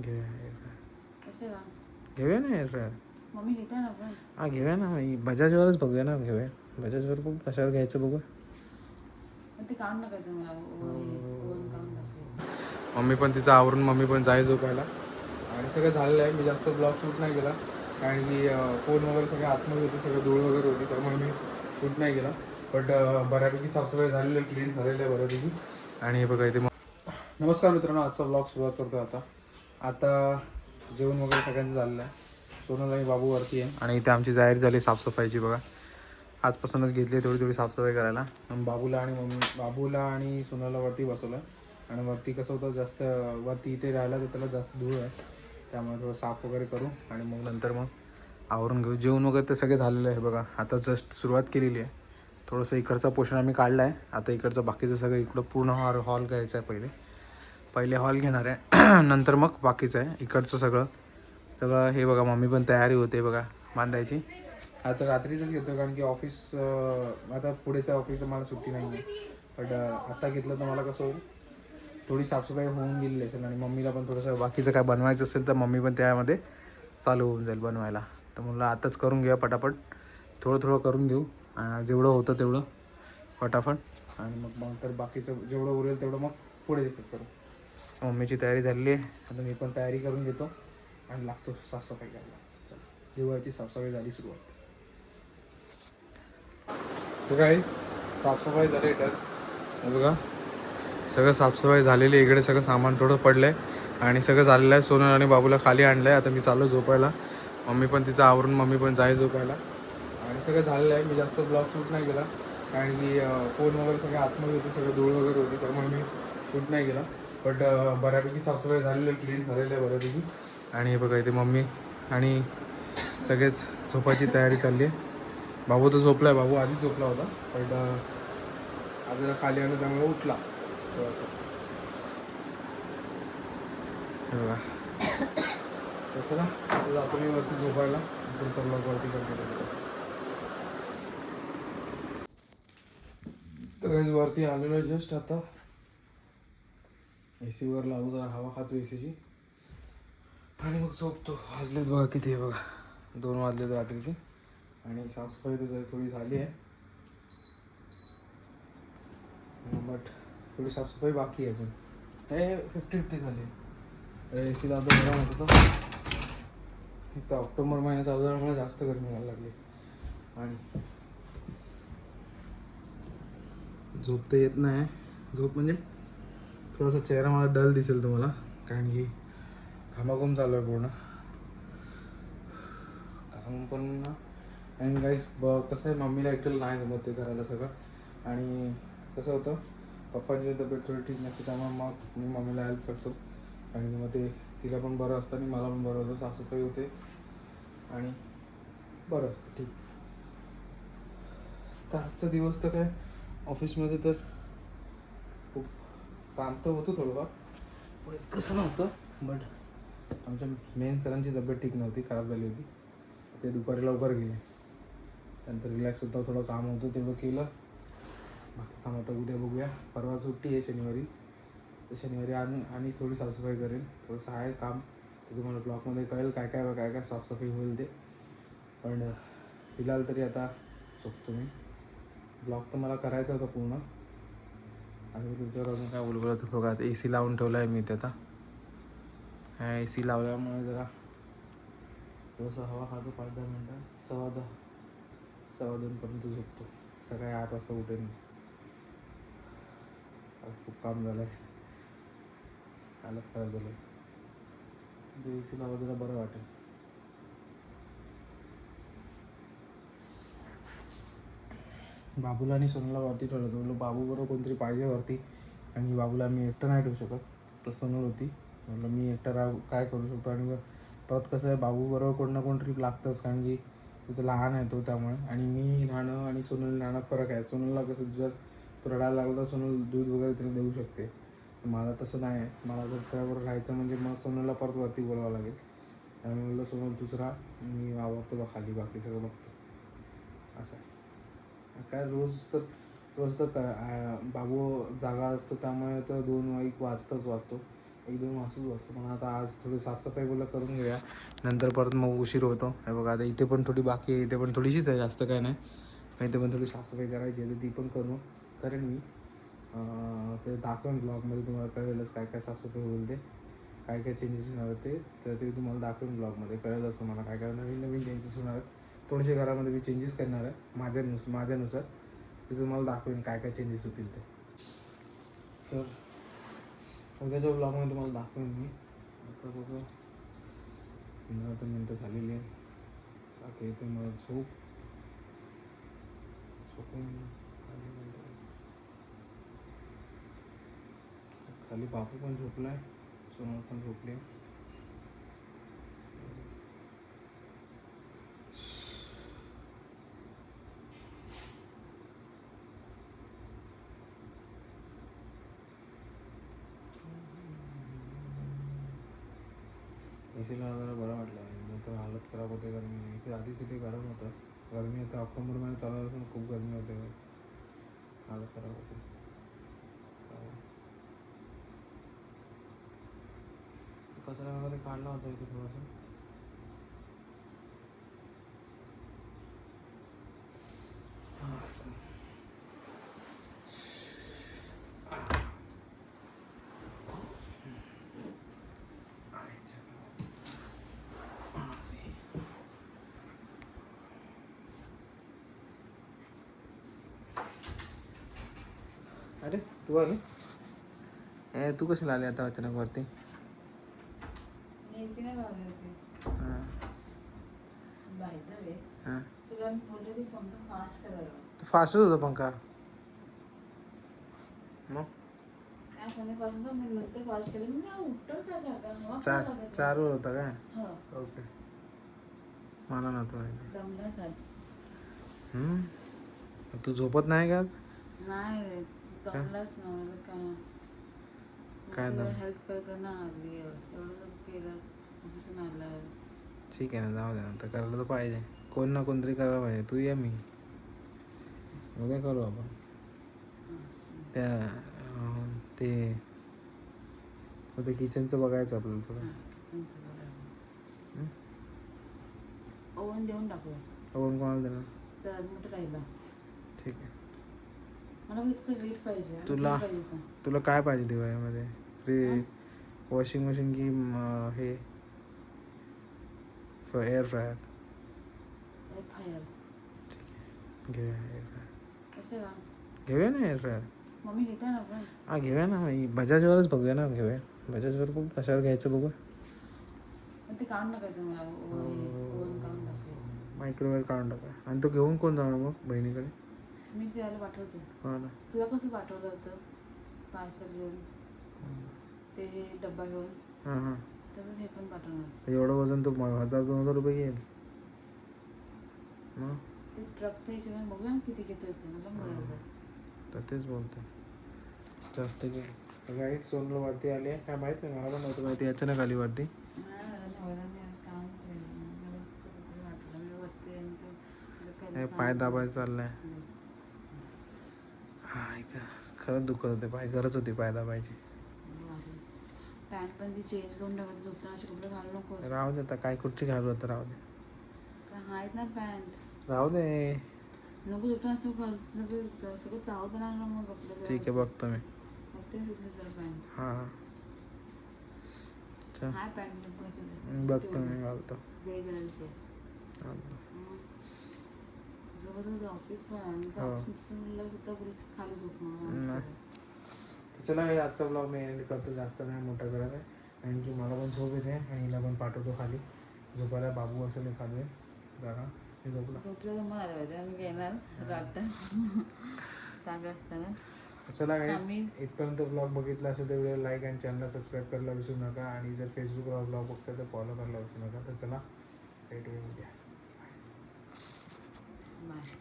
घेऊया घेऊया ना एअर मम्मी घेता ना हा घेऊया ना बजाजवरच बघूया ना घेऊया बजाजवर बघू कशावर घ्यायचं बघू पण ते मला मम्मी पण तिचं आवरून मम्मी पण जाय झोपायला. आणि सगळं झालेलं आहे. मी जास्त ब्लॉग शूट नाही केला. कारण की फोन वगैरे सगळं आतमध्ये होते. सगळं धूळ वगैरे होती. त्यामुळे मी शूट नाही केला. बट बऱ्यापैकी साफसफाई झालेली आहे. क्लीन झालेलं आहे बऱ्यापैकी. आणि हे बघा इथे मग नमस्कार मित्रांनो. आजचा ब्लॉग सुरुवात करतो आता. आता जेवण वगैरे सगळ्यांचं झालेलं आहे. सोनल आणि बाबू वरती आहे. आणि इथे आमची तयारी झाली साफसफाईची बघा. आजपासूनच घेतली थोडी थोडी साफसफाई करायला. बाबूला आणि मम्मी बाबूला आणि सोनाला वरती बसवलं. आणि वरती कसं होतं जास्त वरती इथे राहिला तर त्याला जास्त धूळ आहे. त्यामुळे थोडं साफ वगैरे करू आणि मग नंतर मग आवरून घेऊ. जेवण वगैरे ते सगळे झालेलं आहे बघा. आता जस्ट सुरुवात केलेली आहे. थोडंसं इकडचा पोर्शन आम्ही काढला आहे. आता इकडचं बाकीचं सगळं इकडं पूर्ण हॉल हॉल करायचं आहे पहिले. पहिले हॉल घेणार आहे. नंतर मग बाकीचं आहे. इकडचं सगळं. सगळं हे बघा मम्मी पण तयारी होते बघा बांधायची. आता रात्रीचंच घेतो कारण की ऑफिस आता पुढे त्या ऑफिसला मला सुट्टी नाही आहे बट आत्ता घेतलं तर मला कसं होईल थोडी साफसफाई होऊन गेलेली असेल आणि मम्मीला पण थोडंसं बाकीचं काय बनवायचं असेल तर मम्मी पण त्यामध्ये चालू होऊन जाईल बनवायला. तर म्हणलं आताच करून घेऊया पटापट. थोडं थोडं करून घेऊ. जेवढं होतं तेवढं. फटाफट आणि मग मग तर बाकीचं जेवढं उरेल तेवढं मग पुढे करू. मम्मीची तयारी झालेली आहे. आता मी पण तयारी करून घेतो आणि लागतो साफसफाई करायला. चला दिवाळीची साफसफाई झाली सुरुवात. तर काहीच साफसफाई झाली तर बघा सगळं साफसफाई झालेली आहे. इकडे सगळं सामान थोडं पडलं आहे आणि सगळं झालेलं आहे. सोनल आणि बाबूला खाली आणलं आहे आता मी चाललो झोपायला. मम्मी पण तिचं आवरून मम्मी पण जाईल झोपायला. आणि सगळं झालेलं आहे. मी जास्त ब्लॉग शूट नाही केला. कारण की फोन वगैरे सगळं आतमध्ये होते. सगळं धूळ वगैरे होती. त्यामुळे मी शूट नाही केला. बट uh, बऱ्यापैकी साफसफाई झालेली आहे क्लीन झालेलं आहे बऱ्यापैकी. आणि हे बघा इथे मम्मी आणि सगळेच झोपायची तयारी चालली आहे. बाबू तर झोपला आहे बाबू आधीच झोपला होता. बट uh, आज खाली आलं त्यामुळे उठला. बघा. तसं ना आता जातो मी वरती झोपायला. तुमचा ब्लॉग वरती करतो तर वरती आलेलो आहे जस्ट आता. ए सीवर लावू जरा हवा खातो ए सीची आणि मग झोपतो. वाजलेत बघा किती आहे बघा. दोन वाजलेत रात्रीचे. आणि साफसफाई तर जरी थोडी झाली आहे. बट थोडी साफसफाई बाकी आहे अजून. हे फिफ्टी फिफ्टी झाली. ए सी लावतो गरम होत होतं. एक तर ऑक्टोबर महिन्याचा चालू मला जास्त गरमी व्हायला लागली. आणि झोप तर येत नाही. झोप म्हणजे? थोडासा चेहरा मला डल दिसेल तुम्हाला कारण की घामाघूम चालू आहे पूर्ण. घाम पण ना. आणि गाईस ब कसं आहे मम्मीला एकटं नाही जमत ते करायला सगळं. आणि कसं होतं पप्पांची तब्येत थोडी ठीक नसते त्यामुळे मग मी मम्मीला हेल्प करतो. आणि मग ते तिला पण बरं असतं आणि मला पण बरं होतं साफसफाई होते. आणि बरं असतं ठीक. तर आजचा दिवस तर काय ऑफिसमध्ये तर काम तर होतं थोडंफार. पण इतकंसं नव्हतं बट. आमच्या मेन सरांची तब्येत ठीक नव्हती खराब झाली होती. ते दुपारी लवकर गेले. त्यानंतर रिलॅक्स होता थोडं काम होतं तेवढं केलं. बाकी काम आता उद्या बघूया. परवा सुट्टी आहे शनिवारी. तर शनिवारी आणि आणि थोडी साफसफाई करेल थोडंसं आहे काम. ते तुम्हाला ब्लॉकमध्ये कळेल काय काय काय काय साफसफाई होईल ते. पण फिलहाल तरी आता झोपतो मी. ब्लॉग तर मला करायचा होता पूर्ण. आणि तुमच्यावर अजून काय बोलबोलत बघा. आता ए सी लावून ठेवला आहे मी ते आता. ए सी लावल्यामुळे जरा थोडंसं हवा खातो पाच दहा मिनटं. सव्वा दहा. सव्वा दोनपर्यंत झोपतो. सकाळी आठ वाजता उठेन आज खूप काम झालं आहे हालत खराब झालं. आहे ए सी लावा जरा बरं वाटेल. बाबूला आणि सोनूला वरती ठेवलं होतं. म्हणलं बाबू बरोबर कोणतरी पाहिजे वरती. आणि बाबूला मी एकटं नाही ठेवू शकत. तर सोनल होती. म्हणलं मी एकटा राह काय करू शकतो? आणि मग परत कसं आहे बाबू बरोबर कोण ना कोण ट्रीप लागतंच कारण की तिथं लहान आहे तो त्यामुळे. आणि मी राहणं आणि सोनल राहणं फरक आहे. सोनलला कसं जर तो रडायला लागला तर सोनल दूध वगैरे त्याला देऊ शकते. मला तसं नाही आहे. मला जर त्याबरोबर राहायचं म्हणजे मग सोनलला परत वरती बोलावं लागेल. त्यामुळे म्हणलं सोनल दुसरा मी वावरतो बा खाली बाकी सगळं बघतो. असं आहे. काय रोज तर रोज तर काय बाबू जागा असतो त्यामुळे तर दोन वाईक वाजताच वाजतो एक दोन वाजताच वाजतो पण आता आज थोडी साफसफाई बोला करून घेऊया. नंतर परत मग उशीर होतो. हे बघा आता इथे पण थोडी बाकी आहे इथे पण थोडीशीच आहे जास्त काय नाही. इथे पण थोडी साफसफाई करायची आहे तर ती पण करू. करेन मी. ते दाखवेन ब्लॉगमध्ये तुम्हाला कळेलच काय काय साफसफाई होईल ते. काय काय चेंजेस होणार ते. तर ते तुम्हाला दाखवेन ब्लॉगमध्ये. कळेलच तुम्हाला काय काय नवीन नवीन चेंजेस होणार आहेत. थोडेसे घरामध्ये मी चेंजेस करणार आहे माझ्यानुस माझ्यानुसार. मी तुम्हाला दाखवेन काय काय चेंजेस होतील ते. तर उद्याच्या ब्लॉगमध्ये तुम्हाला दाखवेन मी आता बघा. पंधरा तर मिनटं झालेली आहे आता येते मला झोप. झोपून खाली बापू पण झोपलाय सोनल पण झोपली. आहे. एसीला जरा बरं वाटलं. आहे नंतर हालत खराब होते गरमीने इथे आधीच इथे गरम होतं. गरमी आता ऑक्टोबर महिन्यात चालू असून खूप गरमी होते. हालत खराब होते. कचरा वगैरे काढला होता इथे थोडासा. अरे तू आली? ए तू कशी आली आता अचानक वरती? हां. हां. फास्ट होता पंखा मग? का चार का लागत चारवर होता काय? हो. ओके. मला नव्हतं? तू झोपत नाही का नाही ना मला काय? हेल्प करताना आली एवढं केलं ऑफिसून आलं ठीक आहे ना जाऊ दे नंतर करायला तर पाहिजे. कोण ना कोणतरी करायला पाहिजे. तू ये मी. उद्या करू आपण. त्या अं, ते उद्या किचनचं बघायचं आपल्याला थोडं. हं? ओव्हन देऊन टाकू ओव्हन कोणाला देणार? तर मोठं राहिलं. ठीक आहे मला इथं वीट पाहिजे आणि तुला? तुला काय पाहिजे दिवाळीमध्ये? फ्री वॉशिंग मशीन की हे? एअर फ्रायर घेऊया एअर फ्रायर घेऊया ना एअर फ्रायर हा घेऊया ना. बजाजवरच बघूया ना घेऊया. बजाजवर बघू कशावर घ्यायचं बघू? मायक्रोवेव्ह काढून टाका आणि तो घेऊन कोण जाणार मग बहिणीकडे? मी त्याला पाठवते. ना. तुला कसं पाठवलं होतं? पार्सल घेऊन. ते हे डब्बा घेऊन. हां हां. तसंच हे पण पाठवणार. एवढं वजन तो म- हजार दोन हजार रुपये घेईल. मग? ते ट्रकच्या हिशोबाने बघूया ना किती घेतो येते मला बघायचं तर तेच बोलतो जास्त घे. काही सोनल वरती आली आहे. काय माहीत नाही मला पण नव्हतं माहिती. अचानक आली वरती नाही मला नवऱ्याने काम केलं. मला कसं तरी वाटलं. मी वरती आणि ते काही हे काम पाय केलं. दाबायला चाललाय. खरंच दुखत होते पाय गरज होती पाय दाबायची पॅन्ट पण ती चेंज करून झोपताना कपडे घालू नको राहू दे आता काय कुठची घालू आता राहू दे. आहेत ना पॅन्ट. राहू दे. नको झोपताना असं घाल सगळं सगळं ना मग कपडे ठीक आहे बघतो मी. मग ते पॅन्ट. हां हां. चल. हाय पॅन्ट बघतो मी घालतो. जबरदस्त ऑफिस पण आहे. आणि त्या हो. खाली नाही. तर चला हे आजचा ब्लॉग मी एंड करतो. जास्त नाही मोठा करत आहे आणि की मला पण झोप येते आणि हिला पण पाठवतो खाली. झोपायला बाबू असेल एखादे जरा. ते झोपला. झोपलं तर आलं पाहिजे आम्ही घेणार असताना चला काही आम्ही- इथपर्यंत ब्लॉग बघितला असेल तर व्हिडिओ लाईक आणि चॅनलला सबस्क्राईब करायला विसरू नका. आणि जर फेसबुकवर ब्लॉग बघता तर फॉलो करायला विसरू नका. तर चला भेटूया उद्या. más.